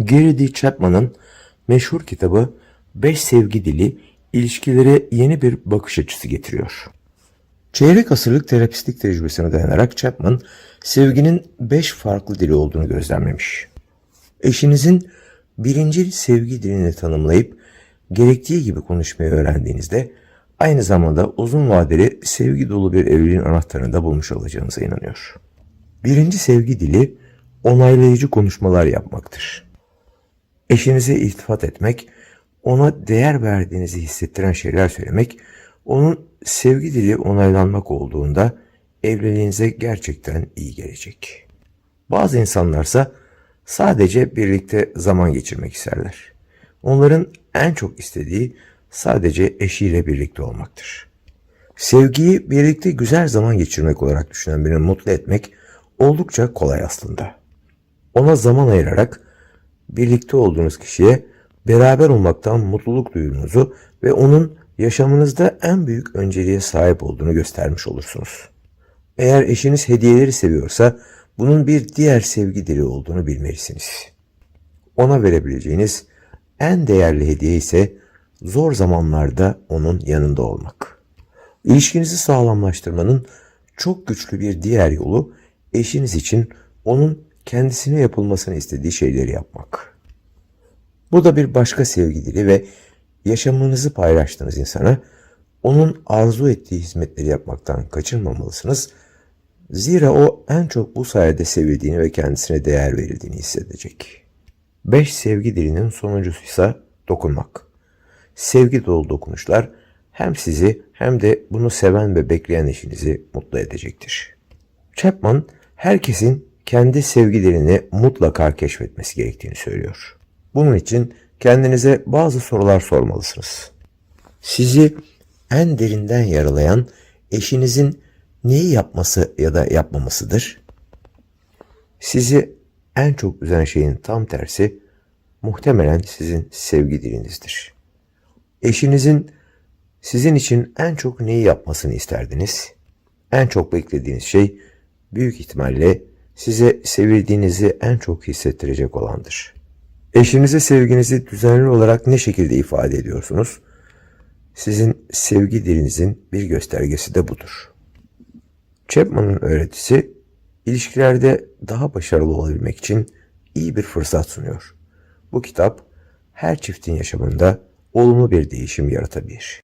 Gary D. Chapman'ın meşhur kitabı Beş Sevgi Dili ilişkilere yeni bir bakış açısı getiriyor. Çeyrek asırlık terapistlik tecrübesine dayanarak Chapman, sevginin beş farklı dili olduğunu gözlemlemiş. Eşinizin birinci sevgi dilini tanımlayıp gerektiği gibi konuşmayı öğrendiğinizde aynı zamanda uzun vadeli sevgi dolu bir evliliğin anahtarını da bulmuş olacağınıza inanıyor. Birinci sevgi dili onaylayıcı konuşmalar yapmaktır. Eşinize iltifat etmek, ona değer verdiğinizi hissettiren şeyler söylemek, onun sevgi dili onaylanmak olduğunda evliliğinize gerçekten iyi gelecek. Bazı insanlarsa sadece birlikte zaman geçirmek isterler. Onların en çok istediği sadece eşiyle birlikte olmaktır. Sevgiyi birlikte güzel zaman geçirmek olarak düşünen birini mutlu etmek oldukça kolay aslında. Ona zaman ayırarak birlikte olduğunuz kişiye beraber olmaktan mutluluk duyduğunuzu ve onun yaşamınızda en büyük önceliğe sahip olduğunu göstermiş olursunuz. Eğer eşiniz hediyeleri seviyorsa bunun bir diğer sevgi dili olduğunu bilmelisiniz. Ona verebileceğiniz en değerli hediye ise zor zamanlarda onun yanında olmak. İlişkinizi sağlamlaştırmanın çok güçlü bir diğer yolu eşiniz için onun kendisine yapılmasını istediği şeyleri yapmak. Bu da bir başka sevgi ve yaşamınızı paylaştığınız insana onun arzu ettiği hizmetleri yapmaktan kaçırmamalısınız. Zira o en çok bu sayede sevildiğini ve kendisine değer verildiğini hissedecek. Beş sevgi dilinin sonuncusu ise dokunmak. Sevgi dolu dokunuşlar hem sizi hem de bunu seven ve bekleyen eşinizi mutlu edecektir. Chapman herkesin kendi sevgi dilini mutlaka keşfetmesi gerektiğini söylüyor. Bunun için kendinize bazı sorular sormalısınız. Sizi en derinden yaralayan eşinizin neyi yapması ya da yapmamasıdır? Sizi en çok üzen şeyin tam tersi muhtemelen sizin sevgi dilinizdir. Eşinizin sizin için en çok neyi yapmasını isterdiniz? En çok beklediğiniz şey büyük ihtimalle size sevildiğinizi en çok hissettirecek olandır. Eşinize sevginizi düzenli olarak ne şekilde ifade ediyorsunuz? Sizin sevgi dilinizin bir göstergesi de budur. Chapman'ın öğretisi ilişkilerde daha başarılı olabilmek için iyi bir fırsat sunuyor. Bu kitap her çiftin yaşamında olumlu bir değişim yaratabilir.